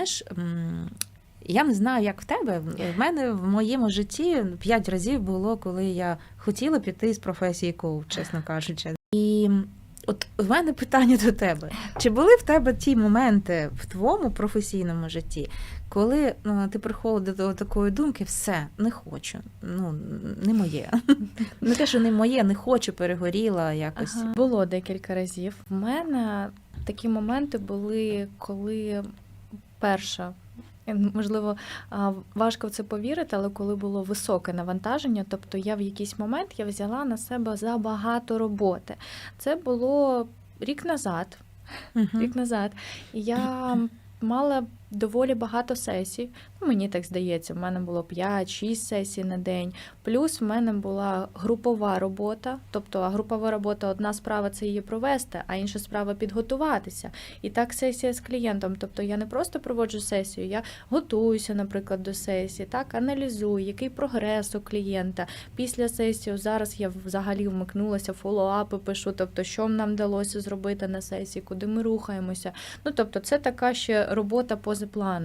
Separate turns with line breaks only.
знаєш, я не знаю, як в тебе. В мене в моєму житті п'ять разів було, коли я хотіла піти з професії коуч, чесно кажучи. І от в мене питання до тебе: чи були в тебе ті моменти в твоєму професійному житті, коли ну, ти приходив до такої думки, все, не хочу, ну не моє. Не те, що не моє, не хочу, перегоріла якось.
Ага. Було декілька разів. В мене такі моменти були, коли перша. е, Можливо, важко в це повірити, але коли було високе навантаження, тобто я в якийсь момент я взяла на себе забагато роботи. Це було рік назад. Рік назад. І я мала доволі багато сесій. Ну, мені так здається, в мене було 5-6 сесій на день. Плюс в мене була групова робота. Тобто, групова робота одна справа це її провести, а інша справа підготуватися. І так сесія з клієнтом. Тобто я не просто проводжу сесію, я готуюся, наприклад, до сесії, так аналізую, який прогрес у клієнта. Після сесії зараз я взагалі вмикнулася, фоллоуапи пишу, тобто, що нам вдалося зробити на сесії, куди ми рухаємося. Ну тобто, це така ще робота поза планом.